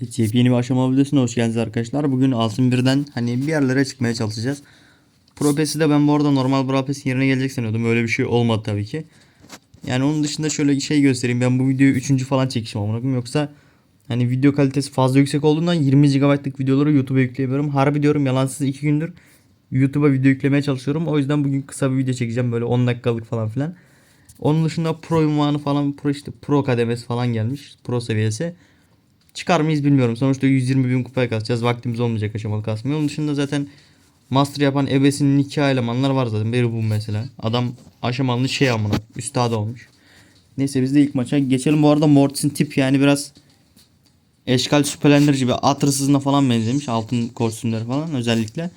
Evet, yepyeni bir aşama videosuna hoş geldiniz arkadaşlar. Bugün altın birden hani bir yerlere çıkmaya çalışacağız. Pro Pass'i de ben bu arada normal Pass'in yerine gelecek sanıyordum. Öyle bir şey olmadı tabii ki. Yani onun dışında şöyle bir şey göstereyim. Ben bu videoyu 3. falan çekişim amına. Yoksa hani video kalitesi fazla yüksek olduğundan 20 GB'lık videoları YouTube'a yükleyemiyorum. Harbi diyorum yalansız 2 gündür YouTube'a video yüklemeye çalışıyorum. O yüzden bugün kısa bir video çekeceğim böyle 10 dakikalık falan filan. Onun dışında Pro ünvanı falan Pro işte Pro kademesi falan gelmiş. Pro seviyesi. Çıkar mıyız bilmiyorum. Sonuçta 120 bin kupaya kasacağız. Vaktimiz olmayacak aşamalı kasmaya. Onun dışında zaten Master yapan ebesinin iki elemanlar var zaten. Biri bu mesela. Adam aşamalı şey amına. Üstadı olmuş. Neyse biz de ilk maça geçelim. Bu arada Mortis'in tip yani biraz eşkal şüphelendirici gibi at hırsızına falan benzemiş. Altın kostümleri falan özellikle.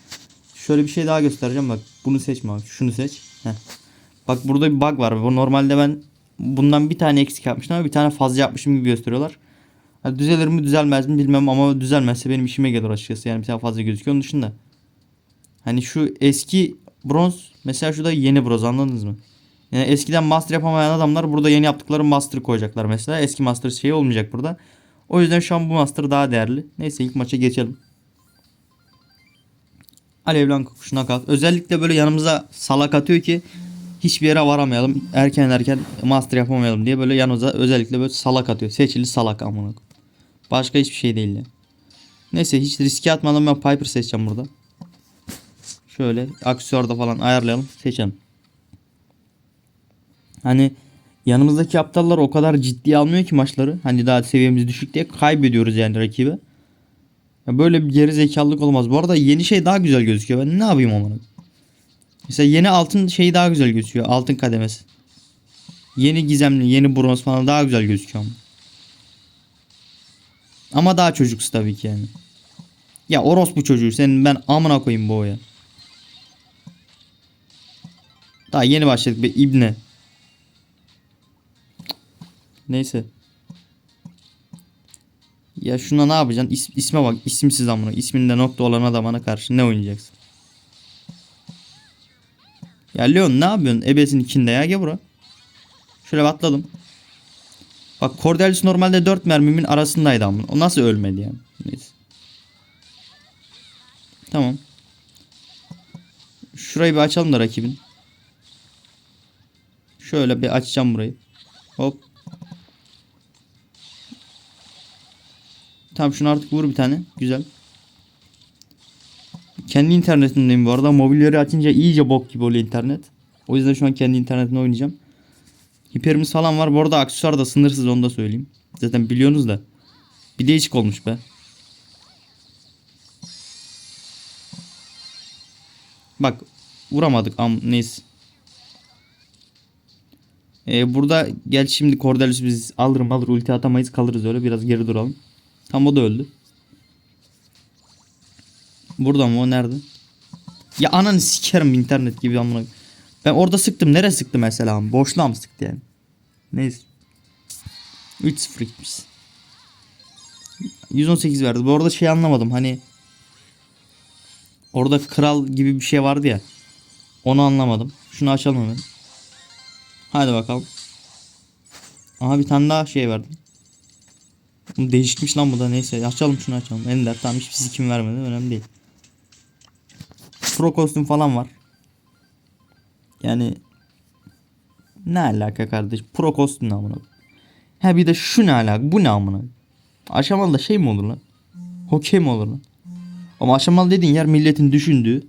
Şöyle bir şey daha göstereceğim bak. Bunu seçme abi. Şunu seç. Heh. Bak burada bir bug var. Bu normalde ben bundan bir tane eksik yapmıştım ama bir tane fazla yapmışım gibi gösteriyorlar. Ha, düzelir mi düzelmez mi bilmem ama düzelmezse benim işime gelir açıkçası. Yani tane fazla gözüküyor. Onun dışında hani şu eski bronz mesela şu da yeni bronz anladınız mı? Yani eskiden master yapamayan adamlar burada yeni yaptıkları master koyacaklar mesela. Eski master şey olmayacak burada. O yüzden şu an bu master daha değerli. Neyse ilk maça geçelim. Alevlan kuşuna kalk. Özellikle böyle yanımıza salak atıyor ki hiçbir yere varamayalım. Erken erken master yapamayalım diye böyle yanımıza özellikle böyle salak atıyor. Seçili salak amına. Başka hiçbir şey değil. ya. Neyse hiç riske atmadan ben Piper seçeceğim burada. Şöyle aksiyonda falan ayarlayalım. Seçelim. Hani yanımızdaki aptallar o kadar ciddiye almıyor ki maçları. Hani daha seviyemiz düşük diye kaybediyoruz yani rakibi. Ya böyle bir geri zekalılık olmaz. Bu arada yeni şey daha güzel gözüküyor. Ben ne yapayım amına? Mesela yeni altın şeyi daha güzel gözüküyor. Altın kademesi. Yeni gizemli, yeni bronz falan daha güzel gözüküyor ama. Ama daha çocuksu tabii ki yani. Ya orospu çocuğu senin ben amına koyayım bu ya. Daha yeni başladık be ibne. Neyse. Ya şuna ne yapacaksın? İs, isme bak isimsiz amına. İsminde nokta olan adamına karşı ne oynayacaksın? Ya Leon ne yapıyorsun? Ebesin ikinde ya gel bura. Şöyle atladım. Bak Cordelius normalde 4 mermimin arasındaydı ama. O nasıl ölmedi yani? Neyse. Tamam. Şurayı bir açalım da rakibin. Şöyle bir açacağım burayı. Hop. Tamam şunu artık vur bir tane. Güzel. Kendi internetindeyim bu arada. Mobilleri açınca iyice bok gibi oluyor internet. O yüzden şu an kendi internetimde oynayacağım. Hiperimiz falan var. Bu arada aksesuar da sınırsız onu da söyleyeyim. Zaten biliyorsunuz da. Bir değişik olmuş be. Bak vuramadık am neyse. Ee, burada gel şimdi Cordelius biz alırım alır ulti atamayız kalırız öyle biraz geri duralım. Tam o da öldü. Burada mı o nerede? Ya ananı sikerim internet gibi amına. Ben orada sıktım. Nereye sıktı mesela? Boşluğa mı sıktı yani? Neyse. 3-0 gitmiş. 118 verdi. Bu arada şey anlamadım. Hani orada kral gibi bir şey vardı ya. Onu anlamadım. Şunu açalım hemen. Hadi bakalım. Aha bir tane daha şey verdim. Değişikmiş lan bu da neyse. Açalım şunu açalım. Ender tamam hiçbir sikim vermedi. Önemli değil. Pro kostüm falan var. Yani ne alaka kardeş? Pro kostüm ne amına? Ha bir de şu ne alaka? Bu ne amına? Aşamalı da şey mi olur lan? Hokey mi olur lan? Ama aşamalı dediğin yer milletin düşündüğü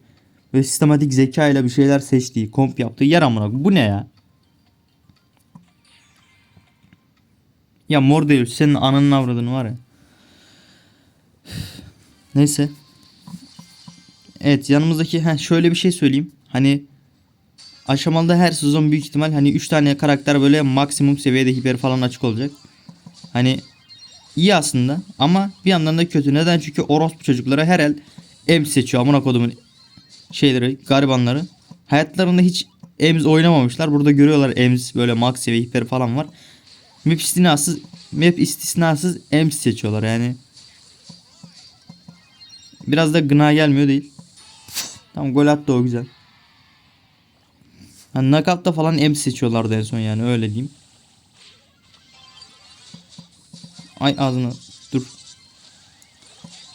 ve sistematik zeka ile bir şeyler seçtiği, komp yaptığı yer amına. Bu ne ya? Ya mor değil. Senin ananın avradını var ya. Neyse. Evet yanımızdaki heh, şöyle bir şey söyleyeyim. Hani aşamalıda her sezon büyük ihtimal hani 3 tane karakter böyle maksimum seviyede hiper falan açık olacak. Hani iyi aslında ama bir yandan da kötü. Neden? Çünkü orospu çocuklara her el ems seçiyor. Amına kodumun şeyleri, garibanları. Hayatlarında hiç ems oynamamışlar. Burada görüyorlar ems böyle max seviye hiper falan var. Map istisnasız map istisnasız ems seçiyorlar yani. Biraz da gına gelmiyor değil. Tamam gol attı o güzel. Hani knockout'ta falan M seçiyorlardı en son yani öyle diyeyim. Ay ağzına dur.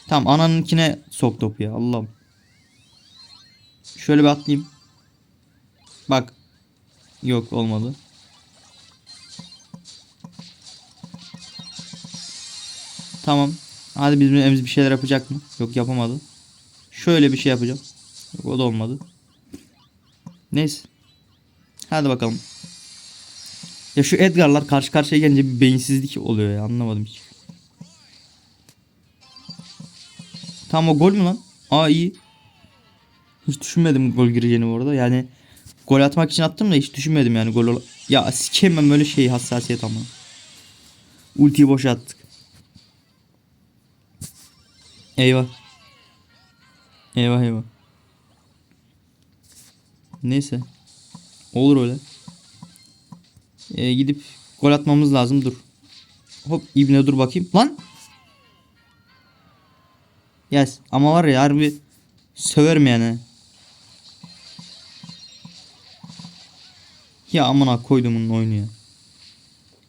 Tamam ananınkine sok topu ya Allah'ım. Şöyle bir atlayayım. Bak. Yok olmadı. Tamam. Hadi bizim Emz bir şeyler yapacak mı? Yok yapamadı. Şöyle bir şey yapacağım. Yok, o da olmadı. Neyse. Hadi bakalım. Ya şu Edgar'lar karşı karşıya gelince bir beyinsizlik oluyor ya anlamadım hiç. Tam o gol mü lan? Aa iyi. Hiç düşünmedim gol gireceğini bu arada. Yani gol atmak için attım da hiç düşünmedim yani gol ol- Ya sikeyim ben böyle şey hassasiyet ama. Ultiyi boşa attık. Eyvah. Eyvah eyvah. Neyse. Olur öyle. Ee, gidip gol atmamız lazım dur. Hop ibne dur bakayım. Lan. Yes. Ama var ya harbi söverim yani. Ya amına koydum onun oyunu ya.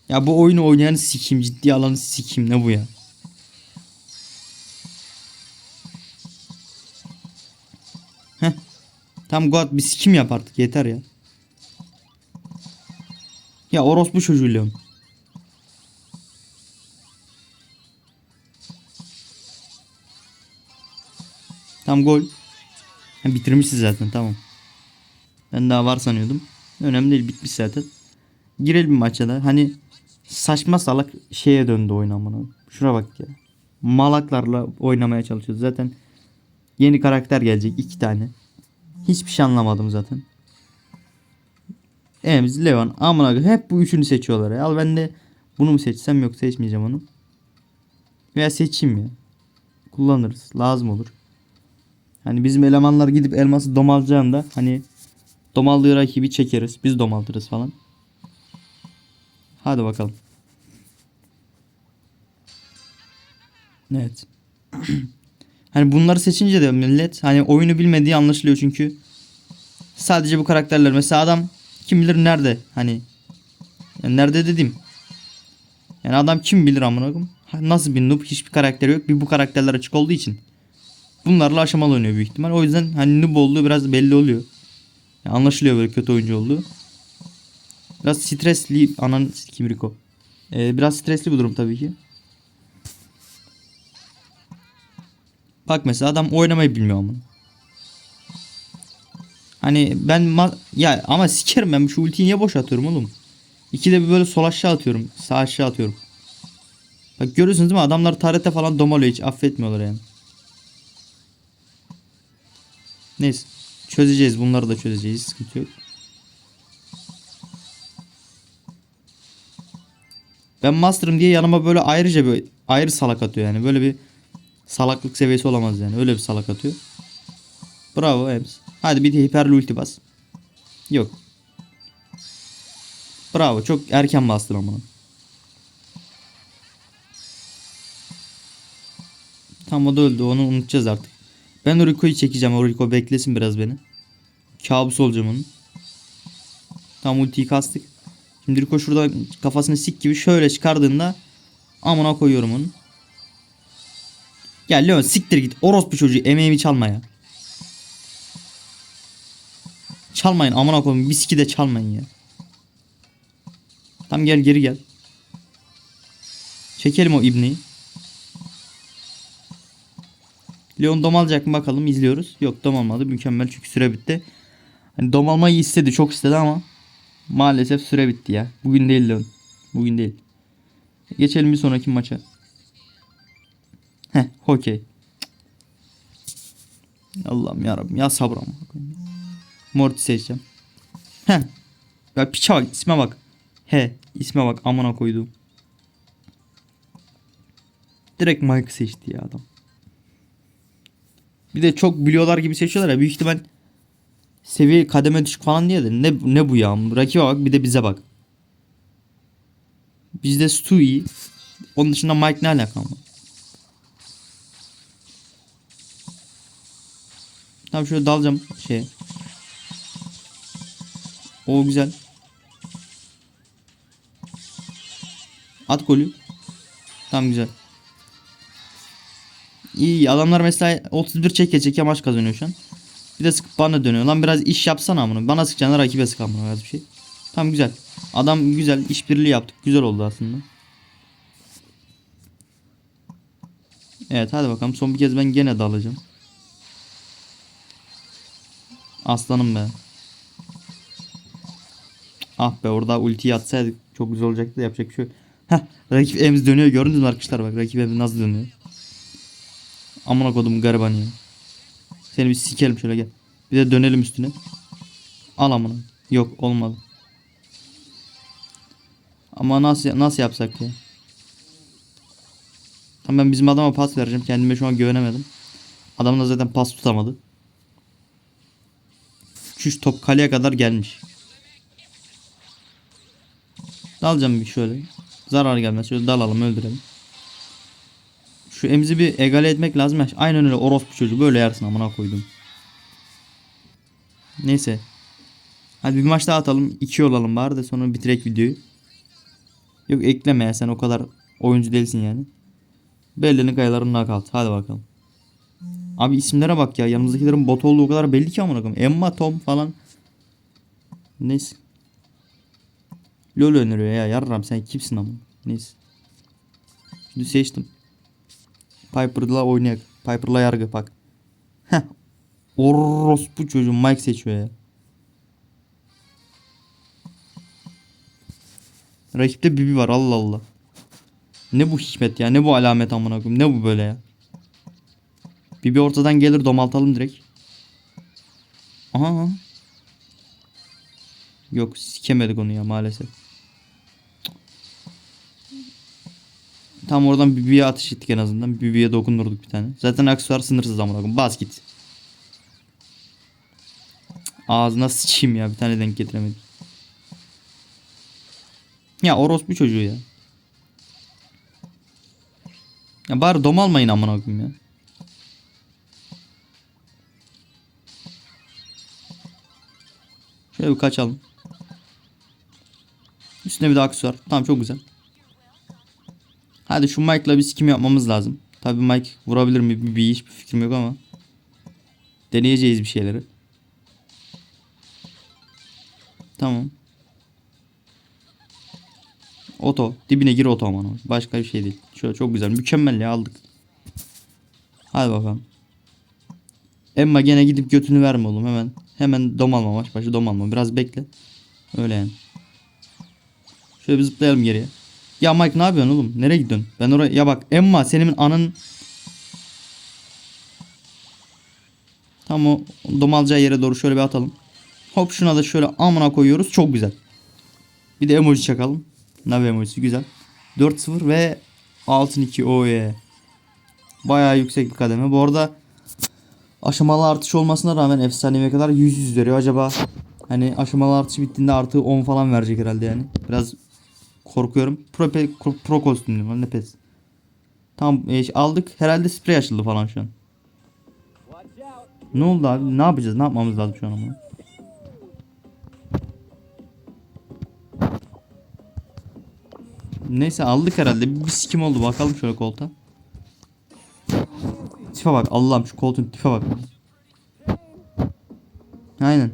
Ya bu oyunu oynayan sikim ciddi alanı sikim ne bu ya? Heh. Tam God bir sikim yap artık yeter ya. Ya orospu çocuğu Leon. Tam gol. Ha, bitirmişiz zaten tamam. Ben daha var sanıyordum. Önemli değil bitmiş zaten. Girelim maça da. Hani saçma salak şeye döndü oyun amına. Şuna bak ya. Malaklarla oynamaya çalışıyoruz. Zaten yeni karakter gelecek iki tane. Hiçbir şey anlamadım zaten. Leon, amına koyayım. hep bu üçünü seçiyorlar ya. Al ben de bunu mu seçsem yok seçmeyeceğim onu. Veya seçeyim ya. Kullanırız. Lazım olur. Hani bizim elemanlar gidip elması domalacağında hani domaldığı rakibi çekeriz. Biz domaldırız falan. Hadi bakalım. Evet. hani bunları seçince de millet hani oyunu bilmediği anlaşılıyor çünkü sadece bu karakterler mesela adam kim bilir nerede hani yani nerede dedim. Yani adam kim bilir amına koyayım. Nasıl bir noob hiçbir karakteri yok. Bir bu karakterler açık olduğu için bunlarla aşamalı oynuyor büyük ihtimal. O yüzden hani noob olduğu biraz belli oluyor. Yani anlaşılıyor böyle kötü oyuncu olduğu. Biraz stresli anan kim Rico Ee, biraz stresli bir durum tabii ki. Bak mesela adam oynamayı bilmiyor amına Hani ben ya ama sikerim ben şu ultiyi niye boş atıyorum oğlum? İkide bir böyle sol aşağı atıyorum. Sağ aşağı atıyorum. Bak görüyorsunuz değil mi? Adamlar tarete falan domalıyor hiç affetmiyorlar yani. Neyse. Çözeceğiz. Bunları da çözeceğiz. Sıkıntı yok. Ben master'ım diye yanıma böyle ayrıca bir ayrı salak atıyor yani. Böyle bir salaklık seviyesi olamaz yani. Öyle bir salak atıyor. Bravo Ems. Hadi bir de hiperli ulti bas. Yok. Bravo çok erken bastın ama. Tam o da öldü onu unutacağız artık. Ben o Rico'yu çekeceğim. O Rico beklesin biraz beni. Kabus olacağım onun. Tam ultiyi kastık. Şimdi Rico şurada kafasını sik gibi şöyle çıkardığında amına koyuyorum onu. Gel Leon siktir git. Orospu çocuğu emeğimi çalma ya. Çalmayın amına koyayım. Biski de çalmayın ya. Tam gel geri gel. Çekelim o ibneyi. Leon domalacak mı bakalım izliyoruz. Yok domalmadı mükemmel çünkü süre bitti. Hani domalmayı istedi çok istedi ama maalesef süre bitti ya. Bugün değil Leon. Bugün değil. Geçelim bir sonraki maça. Heh okey. Allah'ım yarabbim ya sabır ama. Morty seçeceğim. Heh. Ya piça bak isme bak. He isme bak amına koydum. Direkt Mike seçti ya adam. Bir de çok biliyorlar gibi seçiyorlar ya büyük ihtimal seviye kademe düşük falan diye de ne, ne bu ya rakibe bak bir de bize bak. Bizde Stu iyi. Onun dışında Mike ne alaka ama. Tamam şöyle dalacağım şeye. O güzel. At golü. Tam güzel. İyi adamlar mesela 31 çeke çeke maç kazanıyor şu an. Bir de sıkıp bana dönüyor. Lan biraz iş yapsana amına. Bana sıkacağına rakibe sık amına biraz bir şey. Tamam güzel. Adam güzel işbirliği yaptık. Güzel oldu aslında. Evet hadi bakalım son bir kez ben gene dalacağım. Aslanım be. Ah be orada ultiyi atsaydık çok güzel olacaktı yapacak bir şey yok. Heh rakip evimiz dönüyor gördünüz mü arkadaşlar bak rakip evimiz nasıl dönüyor. Amına kodum gariban ya. Seni bir sikelim şöyle gel. Bir de dönelim üstüne. Al amına. Yok olmadı. Ama nasıl nasıl yapsak ya? Tamam ben bizim adama pas vereceğim. Kendime şu an güvenemedim. Adam da zaten pas tutamadı. Şu top kaleye kadar gelmiş. Dalacağım bir şöyle. Zarar gelmez. Şöyle dalalım öldürelim. Şu emizi bir egale etmek lazım. Aynen öyle orospu çocuğu. Böyle yersin amına koydum. Neyse. Hadi bir maç daha atalım. 2 olalım bari de sonra bitirek videoyu. Yok ekleme ya sen o kadar oyuncu değilsin yani. Bellerin kayaların knockout. Hadi bakalım. Abi isimlere bak ya. Yanımızdakilerin bot olduğu kadar belli ki amına koyayım. Emma, Tom falan. Neyse. LoL öneriyor ya. Yarram sen kimsin ama. Neyse. Şimdi seçtim. Piper'la oynayak. Piper'la yargı bak. Heh. Orospu çocuğum Mike seçiyor ya. Rakipte Bibi var Allah Allah. Ne bu hikmet ya ne bu alamet amına koyayım ne bu böyle ya. Bibi ortadan gelir domaltalım direkt. Aha. Yok sikemedik onu ya maalesef. Tam oradan Bibi'ye atış ettik en azından. Bibi'ye dokundurduk bir tane. Zaten aksesuar sınırsız amına koyayım. Bas git. Ağzına sıçayım ya bir tane denk getiremedik. Ya orospu çocuğu ya. Ya bari dom almayın amına koyayım ya. Şöyle bir kaçalım. Üstüne bir de aksesuar. Tamam çok güzel. Hadi şu Mike'la bir sikim yapmamız lazım. Tabi Mike vurabilir mi bir, bir hiçbir fikrim yok ama. Deneyeceğiz bir şeyleri. Tamam. Oto. Dibine gir oto aman. Başka bir şey değil. Şöyle çok güzel. Mükemmel ya aldık. Hadi bakalım. Emma gene gidip götünü verme oğlum hemen. Hemen dom alma maç başı dom alma. Biraz bekle. Öyle yani. Şöyle bir zıplayalım geriye. Ya Mike ne yapıyorsun oğlum? Nereye gidiyorsun? Ben oraya ya bak Emma senin anın Tam o domalacağı yere doğru şöyle bir atalım. Hop şuna da şöyle amına koyuyoruz. Çok güzel. Bir de emoji çakalım. Navi emojisi güzel. 4-0 ve altın 2 oye. Bayağı yüksek bir kademe. Bu arada aşamalı artış olmasına rağmen efsaneviye kadar 100 100 veriyor. Acaba hani aşamalı artış bittiğinde artı 10 falan verecek herhalde yani. Biraz korkuyorum. Pro, pro, pro kostümlü lan ne pes. Tamam e, aldık. Herhalde sprey açıldı falan şu an. Ne oldu abi? Ne yapacağız? Ne yapmamız lazım şu an ama? Neyse aldık herhalde. Bir sikim oldu. Bakalım şöyle koltuğa. Tipe bak. Allah'ım şu koltuğun tipe bak. Aynen.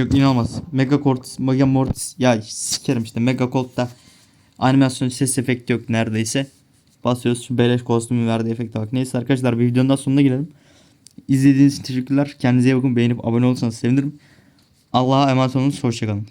Yok inanılmaz. Mega Cortis, Mega Mortis. Ya sikerim işte. Mega Colt'ta animasyon ses efekti yok neredeyse. Basıyoruz şu beleş kostümü verdiği efekte bak. Neyse arkadaşlar bir videonun daha sonuna gelelim. İzlediğiniz için teşekkürler. Kendinize iyi bakın. Beğenip abone olursanız sevinirim. Allah'a emanet olun. Hoşçakalın.